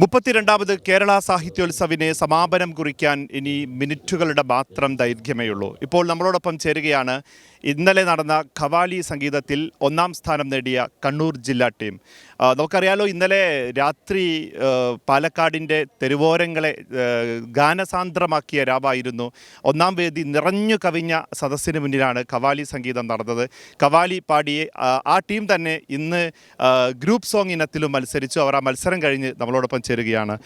മുപ്പത്തിരണ്ടാമത് കേരള സാഹിത്യോത്സവിനെ സമാപനം കുറിക്കാൻ ഇനി മിനിറ്റുകളുടെ മാത്രം ദൈർഘ്യമേ ഉള്ളൂ ഇപ്പോൾ നമ്മളോടൊപ്പം ചേരുകയാണ് ഇന്നലെ നടന്ന ഖവാലി സംഗീതത്തിൽ ഒന്നാം സ്ഥാനം നേടിയ കണ്ണൂർ ജില്ലാ ടീം. നമുക്കറിയാലോ ഇന്നലെ രാത്രി പാലക്കാടിന്റെ തെരുവോരങ്ങളെ ഗാനസാന്ദ്രമാക്കിയ രാവായിരുന്നു. ഒന്നാം വേദി നിറഞ്ഞു കവിഞ്ഞ സദസ്സിന് മുന്നിലാണ് ഖവാലി സംഗീതം നടന്നത്. ഖവാലി പാടിയെ ആ, ടീം തന്നെ ഇന്ന് ഗ്രൂപ്പ് സോങ് ഇനത്തിലും മത്സരിച്ചു. അവർ ആ മത്സരം കഴിഞ്ഞ് നമ്മളോടൊപ്പം ചേരുകയാണ്.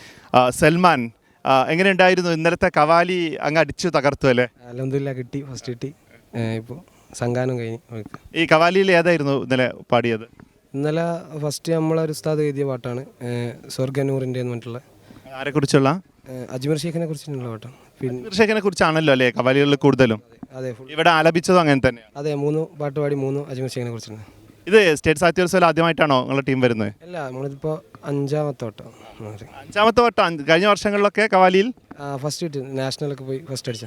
സൽമാൻ എങ്ങനെ എങ്ങനെയുണ്ടായിരുന്നു ഇന്നലത്തെ കവാലി അങ്ങ് അടിച്ചു തകർത്തു അല്ലേ? കിട്ടി ഫസ്റ്റ് കിട്ടി. ഇപ്പോൾ സംഘാനം കഴിഞ്ഞ് അവർക്ക് ഈ കവാലിയിൽ ഏതായിരുന്നു ഇന്നലെ പാടിയത്? ഇന്നലെ ഫസ്റ്റ് നമ്മളൊരു ഉസ്താദ് എഴുതിയ പാട്ടാണ് സ്വർഗനൂറിന്റെ എന്ന് പറഞ്ഞിട്ടുള്ള. ആരെക്കുറിച്ചുള്ള? ഏഹ് അജ്മീർ ഷേഖിനെ കുറിച്ചിട്ടുള്ള പാട്ടാണ്. പിന്നെ ഷേഖിനെ കുറിച്ചാണല്ലോ അല്ലേ കവാലികളിൽ കൂടുതലും? അതെ full- ഇവിടെ ആലപിച്ചതും അങ്ങനെ തന്നെയാണ് അതെ മൂന്ന് പാട്ട് പാടി മൂന്ന് അജ്മീർ ഷേഖിനെ കുറിച്ചിട്ടുണ്ട് ഇത് സ്റ്റേറ്റ് സാഹിത്യോത്സവം ആദ്യമായിട്ടാണോ നിങ്ങളുടെ ടീം വരുന്നത്? അല്ല നമ്മളിതിപ്പോൾ അഞ്ചാമത്തെ വട്ടം അഞ്ചാമത്തെ വട്ടം അഞ്ച്- കഴിഞ്ഞ വർഷങ്ങളിലൊക്കെ കവാലിയിൽ? ഫസ്റ്റ് കിട്ടി നാഷണലൊക്കെ പോയി ഫസ്റ്റ് അടിച്ച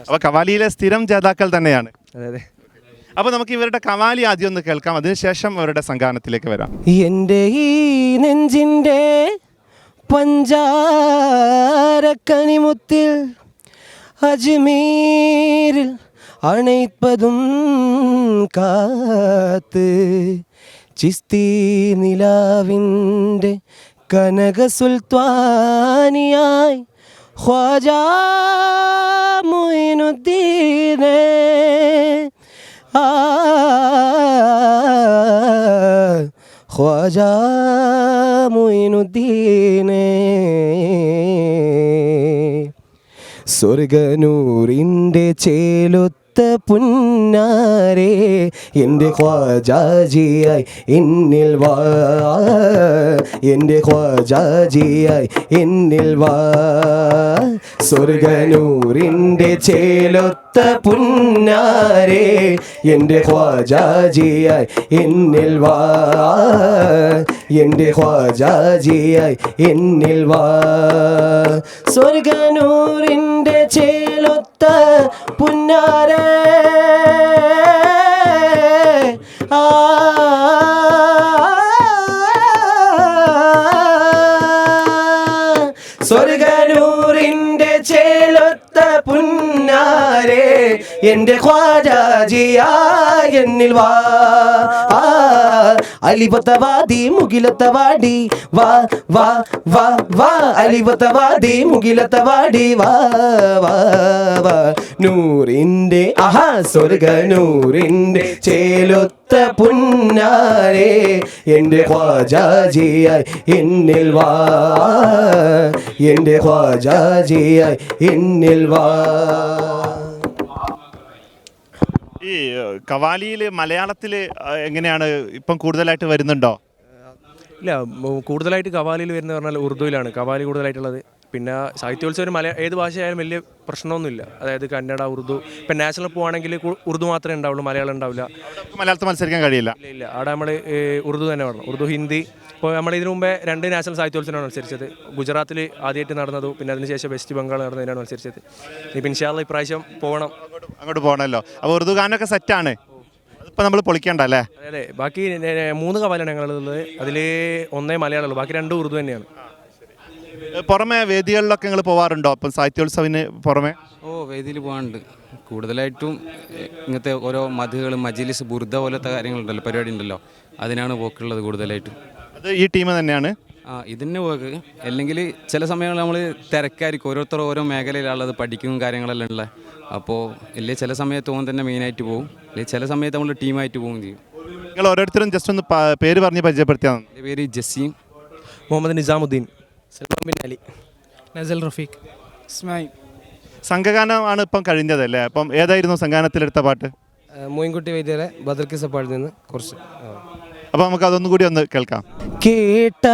അപ്പോൾ കവാലിയിലെ സ്ഥിരം ജേതാക്കൾ തന്നെയാണ്. അതെ അപ്പോൾ നമുക്ക് ഇവരുടെ കവാലി ആദ്യം ഒന്ന് കേൾക്കാം. അതിനുശേഷം അവരുടെ സംഘാനത്തിലേക്ക് വരാം. എന്റെ ഈ നെഞ്ചിന്റെ പഞ്ചാരക്കനിമുത്തിൽ അജ്മീരിൽ അണൈപ്പതും കാത്ത് ചിസ്തി നിലാവിന്റെ കനക സുൽത്താനിയായി ഖ്വാജ മൊയിനുദ്ദീനേ ആ ഖ്വാജ മൊയിനുദ്ദീനേ സ്വർഗനൂറിന്റെ ചേലൊത്ത പുന്നാരേ എന്റെ ഖ്വാജാജിയായി എന്നിൽ വാ എന്റെ ഖ്വാജാജിയായി എന്നിൽ വാ. സ്വർഗനൂറിന്റെ ചേലൊത്ത പുന്നാരേ എന്റെ ഖ്വാജാജിയായി എന്നിൽ വാ. എന്റെ ഖ്വാജാജിയായി എന്നിൽ വാ. സ്വർഗനൂറിന്റെ ചേലൊത്ത പുന്നാരേ. ആ. എന്റെ ഖ്വാജാജിയാ എന്നിൽ വാ. അലിപത്തവാദി മുകിലത്തവാടി. വാ വാ വാ വാ. അലിപത്തവാദി മുകിലത്തവാടി. വാ വാ വാ. നൂറിന്റെ ആഹാ സ്വർഗ നൂറിന്റെ ചേലൊത്ത പുന്നാരേ. എന്റെ ഖ്വാജാജിയായി എന്നിൽ വാ. എന്റെ ഖ്വാജാജിയായി എന്നിൽ വാ. ഈ കവാലിയിൽ മലയാളത്തിൽ എങ്ങനെയാണ് ഇപ്പം കൂടുതലായിട്ട് വരുന്നുണ്ടോ? ഇല്ല കൂടുതലായിട്ട് കവാലിയിൽ വരുന്നത് പറഞ്ഞാൽ ഉറുദുവിലാണ്. കവാലി കൂടുതലായിട്ടുള്ളത്. പിന്നെ സാഹിത്യോത്സവം മലയാളം ഏത് ഭാഷയായാലും വലിയ പ്രശ്നമൊന്നുമില്ല. അതായത് കന്നഡ ഉറുദു ഇപ്പം നാഷണൽ പോവാണെങ്കിൽ ഉറുദു മാത്രമേ ഉണ്ടാവുള്ളൂ മലയാളം ഉണ്ടാവില്ല. മലയാളത്തിൽ മത്സരിക്കാൻ കഴിയില്ല. ഇല്ല ഇല്ല. അവിടെ നമ്മൾ ഉറുദു തന്നെ വേണം ഉറുദു ഹിന്ദി. ഇപ്പോൾ നമ്മൾ ഇതിനു മുമ്പേ രണ്ട് നാഷണൽ സാഹിത്യോത്സവമാണ് മത്സരിച്ചത്. ഗുജറാത്തിൽ ആദ്യമായിട്ട് നടന്നതു പിന്നെ അതിനുശേഷം വെസ്റ്റ് ബംഗാൾ നടന്നതിനാണ് മത്സരിച്ചത്. ഇപ്പം ഇൻഷാല്ല ഇപ്രാവശ്യം പോകണം. അങ്ങോട്ട് പോകണമല്ലോ. അപ്പോൾ ഉറുദു ഗാനൊക്കെ സെറ്റാണ്. ഇപ്പം നമ്മൾ പൊളിക്കണ്ട അല്ലേ? അതെ ബാക്കി മൂന്ന് കവാലാണ് ഞങ്ങളുള്ളത് അതിൽ ഒന്നേ മലയാളമുള്ളൂ. ബാക്കി രണ്ട് ഉറുദു തന്നെയാണ്. പുറമെ വേദികളിലൊക്കെ നിങ്ങൾ പോവാറുണ്ടോ? അപ്പം സാഹിത്യോത്സവിന് പുറമെ? ഓ വേദിയിൽ പോകാനുണ്ട് കൂടുതലായിട്ടും ഇങ്ങനത്തെ ഓരോ മധുകൾ മജിലിസ് ബുർദ പോലത്തെ കാര്യങ്ങളുണ്ടല്ലോ പരിപാടി ഉണ്ടല്ലോ. അതിനാണ് പോക്കുള്ളത് കൂടുതലായിട്ടും. അത് ഈ ടീം തന്നെയാണ്? ആ ഇതിന് പോക്ക്. അല്ലെങ്കിൽ ചില സമയങ്ങളിൽ നമ്മൾ തിരക്കായിരിക്കും. ഓരോരുത്തർ ഓരോ മേഖലയിലുള്ളത് പഠിക്കും കാര്യങ്ങളെല്ലാം ഉള്ളത് അപ്പോൾ ഇല്ലേ ചില സമയത്ത് ഓൻ തന്നെ മെയിനായിട്ട് പോകും അല്ലെങ്കിൽ ചില സമയത്ത് നമ്മൾ ടീമായിട്ട് പോകും ചെയ്യും. നിങ്ങൾ ഓരോരുത്തരും ജസ്റ്റ് ഒന്ന് പേര് പറഞ്ഞ് പരിചയപ്പെടുത്തിയാണ് എന്റെ പേര് ജസീം. മുഹമ്മദ് നിസാമുദ്ദീൻ. സൽമാൻ ബിൻ അലി. നസൽ റഫീഖ്. ഇസ്മായിൽ. സംഘഗാനമാണ് ഇപ്പം കഴിഞ്ഞതല്ലേ അപ്പം ഏതായിരുന്നു സംഘാനത്തിലെടുത്ത പാട്ട്? മോയിൻകുട്ടി വൈദ്യരെ ബദർക്കിസ പാടിൽ നിന്ന് കുറച്ച് അപ്പോൾ നമുക്ക് അതൊന്നും കൂടി ഒന്ന് കേൾക്കാം. കേട്ട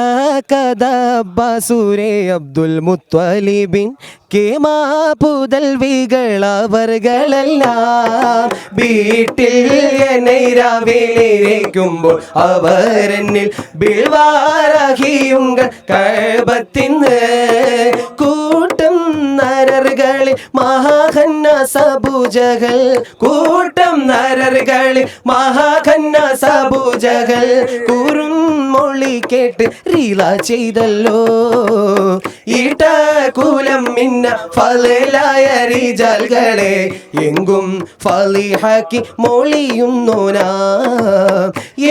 കഥ ബസുരേ അബ്ദുൽ മുത്വലിബിൻ കേമാ പുതൽവികൾ അവർകളെല്ലാം. വീട്ടിൽ എന്നെ രാവിലേക്കുമ്പോൾ അവരെന്നിൽ ബിൾവാരഹിയുങ്കൾ കഴപത്തിന്ന് കൂട്ടം നരറുകളിൽ മഹാഖന്ന സബുജകൾ കൂട്ടം നരറുകളിൽ മഹാഖന്ന സബുജകൾ കുറുമൊളി കേട്ട് റീല ചെയ്തല്ലോ. ഈട്ട കൂലം മിന്ന ഫലായ റീജാലുകളെ എങ്കും ഫലിഹാക്കി മൊളിയുന്നോനാ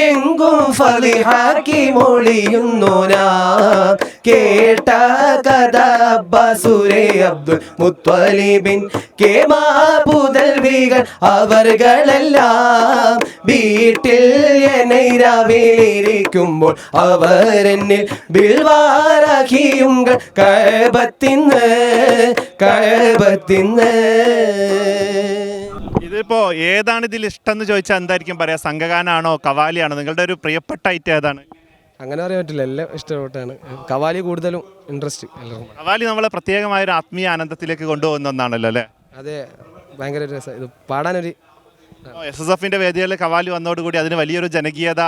എങ്കും ഫലിഹാക്കി മൊളിയുന്നു നാം കേട്ട കഥ ബസുരേ അബ്ദുൽ മുത്വലിബിൻ കേമാ പുതൽവികൾ അവർകളെല്ലാം വീട്ടിൽ എനൈരാവിലിരിക്കുമ്പോൾ അവരെന്നിൽ ബിൽവാരാഖിയുങ്കൾ കഴപത്തിന്ന് കഴപത്തിന്ന്. ഇതിപ്പോ ഏതാണ് ഇതിൽ ഇഷ്ടം എന്ന് ചോദിച്ചാൽ എന്തായിരിക്കും പറയാ? സംഘഗാനാണോ കവാലിയാണോ? നിങ്ങളുടെ ഒരു പ്രിയപ്പെട്ട ഐറ്റം ഏതാണ്? അങ്ങനെ പറയാൻ പറ്റില്ല. എല്ലാം ഇഷ്ടപ്പെട്ടാണ് കവാലി കൂടുതലും ഇൻട്രസ്റ്റ് എല്ലാവർക്കും. കവാലി നമ്മളെ പ്രത്യേകമായ ഒരു ആത്മീയ ആനന്ദത്തിലേക്ക് കൊണ്ടുപോകുന്ന ഒന്നാണല്ലോ അല്ലേ? അതെ ഭയങ്കര ഒരു രസം. ഇത് പാടാനൊരു എസ് എസ് എഫിന്റെ വേദികളിൽ കവാലി വന്നതോടുകൂടി അതിന് വലിയൊരു ജനകീയത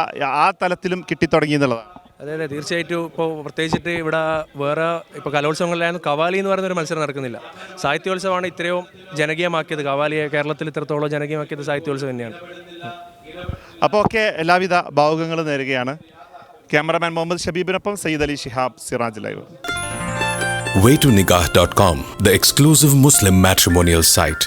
ആ തലത്തിലും കിട്ടിത്തുടങ്ങി എന്നുള്ളതാണ്. അതെ അതെ തീർച്ചയായിട്ടും. ഇപ്പോൾ പ്രത്യേകിച്ചിട്ട് ഇവിടെ വേറെ ഇപ്പോൾ കലോത്സവങ്ങളിലായിരുന്നു കവാലി എന്ന് പറയുന്ന ഒരു മത്സരം നടക്കുന്നില്ല. സാഹിത്യോത്സവമാണ് ഇത്രയും ജനകീയമാക്കിയത്. കവാലിയെ കേരളത്തിൽ ഇത്രത്തോളം ജനകീയമാക്കിയത് സാഹിത്യോത്സവം തന്നെയാണ്. അപ്പോൾ ഒക്കെ എല്ലാവിധ ഭാവുകങ്ങളും നേരുകയാണ്. Cameraman Muhammad ഷബീബിനൊപ്പം Sayyid Ali Shihab Siraj live waytonikah.com, the exclusive Muslim matrimonial site.